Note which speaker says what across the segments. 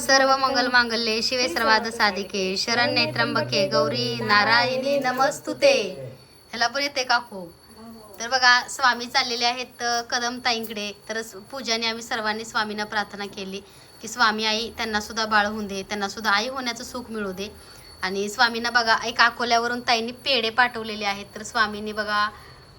Speaker 1: सर्व मंगल मांगल्ये शिवे सर्वाद साधिके शरण त्र्यंबके गौरी नारायणी नमस्तुते. ह्याला पण येते काकू तर बघा स्वामी चाललेले आहेत कदम ताईंकडे तर पूजाने आम्ही सर्वांनी स्वामींना प्रार्थना केली की स्वामी आई त्यांना सुद्धा बाळ होऊन दे त्यांना सुद्धा आई होण्याचं सुख मिळू दे. आणि स्वामींना बघा एक अकोल्यावरून ताईंनी पेढे पाठवलेले आहेत. तर स्वामींनी बघा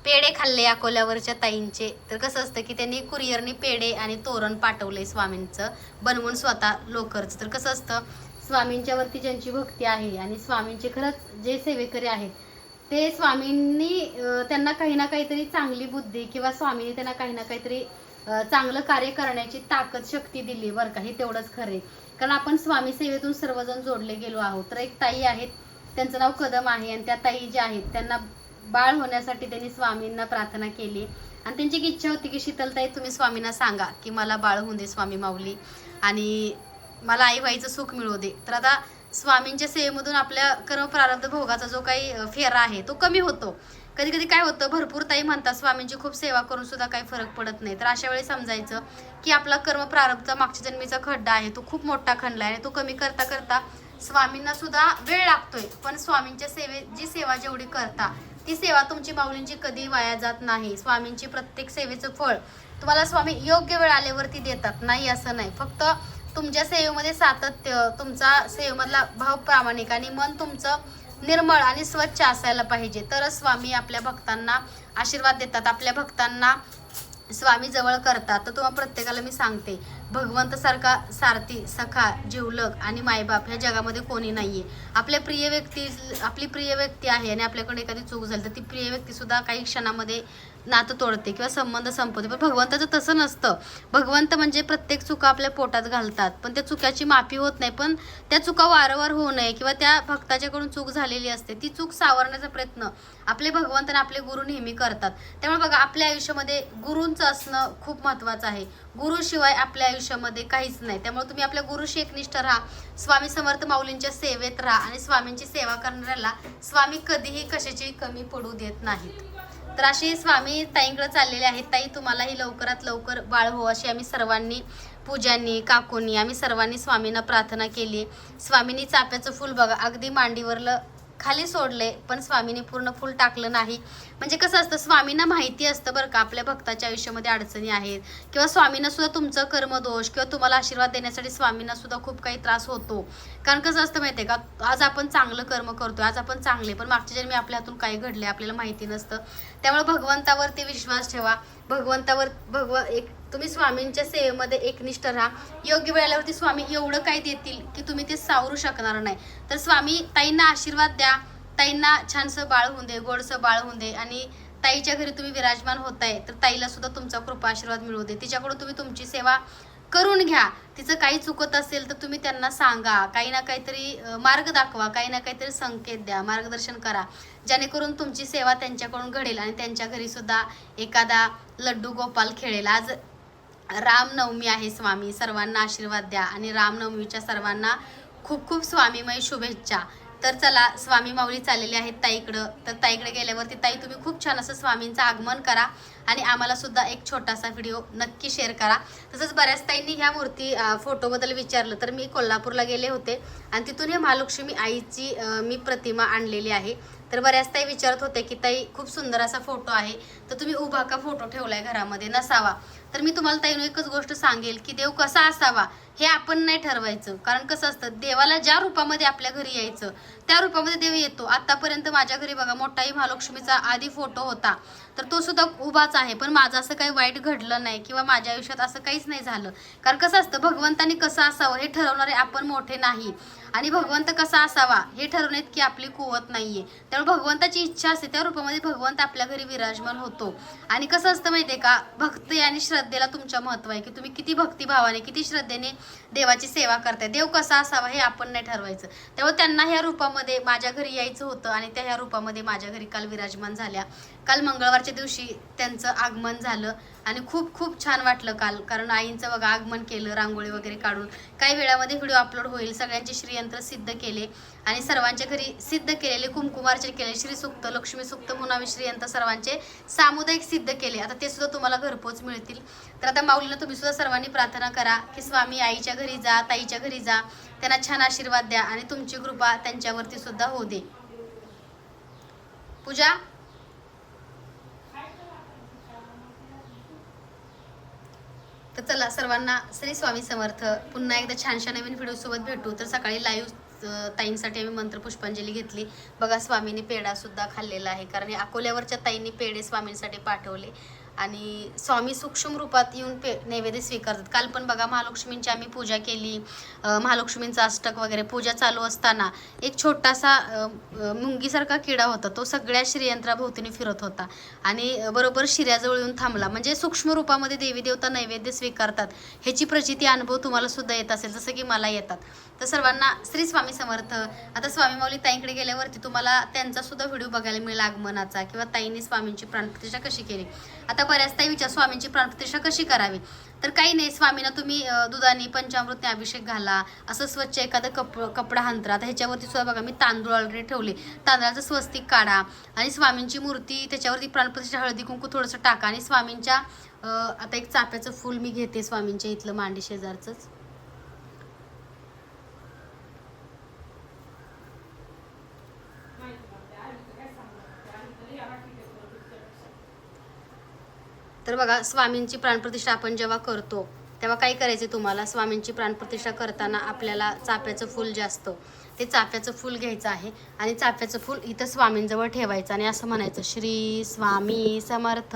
Speaker 1: पेढे खाल्ले अकोल्यावरच्या ताईंचे. तर कसं असतं की त्यांनी कुरिअरने पेढे आणि तोरण पाठवले स्वामींचं बनवून स्वतः लोकरचं. तर कसं असतं स्वामींच्यावरती ज्यांची भक्ती आहे आणि स्वामींचे खरंच जे सेवेकरी आहेत ते स्वामींनी त्यांना काही ना काहीतरी चांगली बुद्धी किंवा स्वामींनी त्यांना काही ना काहीतरी चांगलं कार्य करण्याची ताकद शक्ती दिली बरं का हे तेवढंच खरे कारण आपण स्वामी सेवेतून सर्वजण जोडले गेलो आहोत. तर एक ताई आहेत त्यांचं नाव कदम आहे आणि त्या ताई ज्या आहेत त्यांना बाळ होण्यासाठी त्यांनी स्वामींना प्रार्थना केली. आणि त्यांची एक इच्छा होती की शीतलताई तुम्ही स्वामींना सांगा की मला बाळ होऊन दे स्वामी माऊली. आणि मला आई बाईचं सुख मिळू दे. तर आता स्वामींच्या सेवेमधून आपल्या कर्मप्रारब्ध भोगाचा जो काही फेरा आहे तो कमी होतो. कधी कधी काय होतं भरपूर ताई म्हणतात स्वामींची खूप सेवा करून सुद्धा काही फरक पडत नाही. तर अशा वेळी समजायचं की आपला कर्मप्रारब्धचा मागच्या जन्मीचा खड्डा आहे तो खूप मोठा खंडला आहे तो कमी करता करता स्वामींना सुद्धा वेळ लागतोय. पण स्वामींच्या सेवे जी सेवा जेवढी करता ती सेवा तुमची माऊलींची कधी वाया जात नाही. स्वामींची प्रत्येक सेवेचं फळ तुम्हाला स्वामी योग्य वेळ आल्यावरती देतात. नाही असं नाही. फक्त तुमच्या सेवेमध्ये सातत्य तुमचा सेवेमधला भाव प्रामाणिक आणि मन तुमचं निर्मळ आणि स्वच्छ असायला पाहिजे. तरच स्वामी आपल्या भक्तांना आशीर्वाद देतात. आपल्या भक्तांना स्वामी जवळ करतात तर तुम्हाला प्रत्येकाला मी सांगते भगवंत सारखा सारथी सखा जिवलग आणि मायबाप ह्या जगामध्ये कोणी नाहीये. आपल्या प्रिय व्यक्ती आपली प्रिय व्यक्ती आहे आणि आपल्याकडे एखादी चूक झाली तर ती प्रिय व्यक्ती सुद्धा काही क्षणामध्ये नातं तोडते किंवा संबंध संपवते. पण भगवंताचं तसं नसतं. भगवंत म्हणजे प्रत्येक चुका आपल्या पोटात घालतात. पण त्या चुकाची माफी होत नाही. पण त्या चुका वारंवार होऊ नये किंवा त्या भक्ताच्याकडून चूक झालेली असते. ती चूक सावरण्याचा प्रयत्न आपले भगवंत आणि आपले गुरु नेहमी करतात. त्यामुळे बघा आपल्या आयुष्यामध्ये गुरूंचं असणं खूप महत्त्वाचं आहे. गुरुशिवाय आपल्या आयुष्यामध्ये काहीच नाही. त्यामुळे तुम्ही आपल्या गुरुशी एकनिष्ठ राहा. स्वामी समर्थ माऊलींच्या सेवेत राहा आणि स्वामींची सेवा करणाऱ्याला स्वामी कधीही कशाची कमी पडू देत नाहीत. तर अशी स्वामी ताईंकडे चाललेले आहेत. ताई तुम्हालाही लवकरात लवकर बाळ हो अशी आम्ही सर्वांनी पूजांनी काकूंनी आम्ही सर्वांनी स्वामींना प्रार्थना केली. स्वामींनी चाफ्याचं फुल बघा. अगदी मांडीवरलं खाली सोडले पण स्वामीने पूर्ण फुल टाकलं नाही. म्हणजे कसं असतं स्वामींना माहिती असतं बरं का आपल्या भक्ताच्या आयुष्यामध्ये अडचणी आहेत. किंवा स्वामींना सुद्धा तुमचं कर्मदोष किंवा तुम्हाला आशीर्वाद देण्यासाठी स्वामींना सुद्धा खूप काही त्रास होतो. कारण कसं असतं माहिती आहे का आज आपण चांगलं कर्म करतो आज आपण चांगले पण मागच्या जन्मी आपल्या हातून काय घडले आपल्याला माहिती नसतं. त्यामुळे भगवंतावरती विश्वास ठेवा. भगवंतावर भगव एक तुम्ही स्वामींच्या सेवेमध्ये एकनिष्ठ राहा. योग्य वेळेवरती स्वामी एवढं काय देतील की तुम्ही ते सावरू शकणार नाही. तर स्वामी ताईंना आशीर्वाद द्या. ताईंना छानसं बाळ होऊन दे गोडसं बाळ होऊन दे आणि ताईच्या घरी तुम्ही विराजमान होताय तर ताईला सुद्धा तुमचा कृपा आशीर्वाद मिळू दे. तिच्याकडून तुम्ही तुमची सेवा करून घ्या. तिचं काही चुकत असेल तर तुम्ही त्यांना सांगा. काही ना काहीतरी मार्ग दाखवा. काही ना काहीतरी संकेत द्या. मार्गदर्शन करा. जेणेकरून तुमची सेवा त्यांच्याकडून घडेल आणि त्यांच्या घरी सुद्धा एखादा लड्डू गोपाल खेळेल. आज रामनवमी आहे स्वामी सर्वांना आशीर्वाद द्या. आणि रामनवमीच्या सर्वांना खूप खूप स्वामीमय शुभेच्छा. तर चला स्वामी माऊली चाललेले आहेत ताईकडं. तर ताईकडे गेल्यावरती ताई तुम्ही खूप छान असं स्वामींचं आगमन करा आणि आम्हाला सुद्धा एक छोटासा व्हिडिओ नक्की शेअर करा. तसंच बऱ्याच ताईंनी ह्या मूर्ती फोटोबद्दल विचारलं. तर मी कोल्हापूरला गेले होते आणि तिथून हे महालक्ष्मी आईची मी प्रतिमा आणलेली आहे. तर बऱ्याच ताई विचारत होते की ताई खूप सुंदर असा फोटो आहे. तर तुम्ही उभा का फोटो ठेवलाय घरामध्ये? नसावा. तर मी तुम्हाला ताईनो एकच गोष्ट सांगेल की देव कसा असावा हे आपण नाही ठरवायचं. कारण कसं असतं देवाला ज्या रूपामध्ये आपल्या घरी यायचं त्या रूपामध्ये देव येतो. आतापर्यंत माझ्या घरी बघा मोठाही महालक्ष्मीचा आधी फोटो होता. तर तो सुद्धा उभाच आहे. पण माझं असं काही वाईट घडलं नाही किंवा माझ्या आयुष्यात असं काहीच नाही झालं. कारण कसं असतं भगवंतानी कसं असावं हे ठरवणारे आपण मोठे नाही. आणि भगवंत कसा असावा हे ठरवण्यात की आपली कुवत नाहीये. त्यामुळे भगवंताची इच्छा असते त्या रूपामध्ये भगवंत आपल्या घरी विराजमान होतो. आणि कसं असतं माहितीये का भक्ती आणि श्रद्धेला तुमच्या महत्त्व आहे की तुम्ही किती भक्तिभावाने किती श्रद्धेने देवाची सेवा करताय. देव कसा असावा हे आपण नाही ठरवायचं. त्यामुळे त्यांना ह्या रूपामध्ये माझ्या घरी यायचं होतं आणि त्या ह्या रूपामध्ये माझ्या घरी काल विराजमान झाल्या. काल मंगळवारच्या दिवशी त्यांचं आगमन झालं आणि खूप खूप छान वाटलं काल. कारण आईंचं बघा आगमन केलं रांगोळी वगैरे काढून. काही वेळामध्ये व्हिडिओ अपलोड होईल. सगळ्यांचे श्रीयंत्र सिद्ध केले. आणि सर्वांच्या घरी सिद्ध केलेले कुंकुमार्चन केले. श्री सुक्त लक्ष्मी सुक्त मुनावी श्रीयंत्र सर्वांचे सामुदायिक सिद्ध केले. आता ते सुद्धा तुम्हाला घरपोच मिळतील. तर आता माऊलीनं तुम्ही सुद्धा सर्वांनी प्रार्थना करा की स्वामी आईच्या घरी जा ताईच्या घरी जा. त्यांना छान आशीर्वाद द्या आणि तुमची कृपा त्यांच्यावरती सुद्धा होऊ दे. पूजा तर चला सर्वांना श्री स्वामी समर्थ. पुन्हा एकदा छानशा नवीन व्हिडिओसोबत भेटू. तर सकाळी लाईव्ह ताईंसाठी आम्ही मंत्र पुष्पांजली घेतली. बघा स्वामींनी पेढासुद्धा खाल्लेला आहे. कारण अकोल्यावरच्या ताईंनी पेढे स्वामींसाठी पाठवले. आणि स्वामी सूक्ष्म रूपात येऊन पे नैवेद्य स्वीकारतात. काल पण बघा महालक्ष्मींची आम्ही पूजा केली. महालक्ष्मींचा अष्टक वगैरे पूजा चालू असताना एक छोटासा मुंगीसारखा किडा होता. तो सगळ्या श्रीयंत्राभोवतीने फिरत होता. आणि बरोबर शिऱ्याजवळ येऊन थांबला. म्हणजे सूक्ष्म रूपामध्ये देवी देवता नैवेद्य स्वीकारतात. ह्याची प्रचिती अनुभव तुम्हाला सुद्धा येत असेल जसं की मला येतात. तर सर्वांना श्री स्वामी समर्थ. आता स्वामी माऊली ताईंकडे गेल्यावरती तुम्हाला त्यांचा सुद्धा व्हिडिओ बघायला मिळेल आगमनाचा किंवा ताईंनी स्वामींची प्राणप्रतिष्ठा कशी केली. आता बऱ्याच ताई विचार स्वामींची प्राणप्रतिष्ठा कशी करावी? तर काही नाही स्वामींना तुम्ही दुधाने पंचामृतने अभिषेक घाला असं स्वच्छ एखादं कप कपडा हंतरा आता ह्याच्यावरती सुद्धा बघा मी तांदूळ ऑलरेडी ठेवले. तांदळाचं स्वस्तिक काढा आणि स्वामींची मूर्ती त्याच्यावरती प्राणप्रतिष्ठा हळदी कुंकू थोडंसं टाका आणि स्वामींच्या आता एक चाफ्याचं फूल मी घेते स्वामींच्या इथलं मांडी शेजारचंच. तर बघा स्वामींची प्राणप्रतिष्ठा आपण जेव्हा करतो तेव्हा काय करायचे तुम्हाला? स्वामींची प्राणप्रतिष्ठा करताना आपल्याला चाफ्याचं फूल जे असतं ते चाफ्याचं फूल घ्यायचं आहे आणि चाफ्याचं फूल इथं स्वामींजवळ ठेवायचं आणि असं म्हणायचं श्री स्वामी समर्थ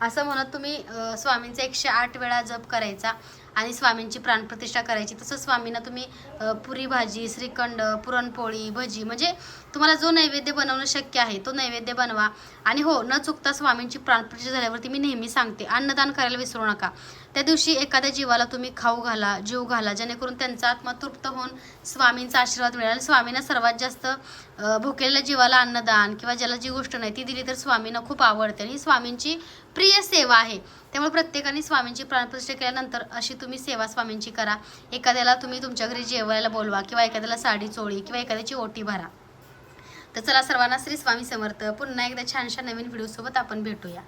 Speaker 1: असं म्हणत तुम्ही स्वामींचा एकशे आठ वेळा जप करायचा. आणि स्वामींची प्राणप्रतिष्ठा करायची. तसं स्वामींना तुम्ही पुरी भाजी श्रीखंड पुरणपोळी भजी म्हणजे तुम्हाला जो नैवेद्य बनवणं शक्य आहे तो नैवेद्य बनवा. आणि हो न चुकता स्वामींची प्राणप्रतिष्ठा झाल्यावरती मी नेहमी सांगते अन्नदान करायला विसरू नका. त्या दिवशी एखाद्या जीवाला तुम्ही खाऊ घाला जीव घाला जेणेकरून त्यांचा आत्मा तृप्त होऊन स्वामींचा आशीर्वाद मिळेल. आणि स्वामींना सर्वात जास्त भुकेलेल्या जीवाला अन्नदान किंवा ज्याला जी गोष्ट नाही ती दिली तर स्वामींना खूप आवडते. आणि ही स्वामींची प्रिय सेवा आहे. त्यामुळे प्रत्येकाने स्वामींची प्राणप्रतिष्ठा केल्यानंतर अशी तुम्ही सेवा स्वामींची करा. एखाद्याला तुम्ही तुमच्या घरी जेवायला बोलवा किंवा एखाद्याला साडी चोळी किंवा एखाद्याची ओटी भरा. तर चला सर्वांना श्री स्वामी समर्थ. पुन्हा एकदा छानशा नवीन व्हिडिओसोबत आपण भेटूया.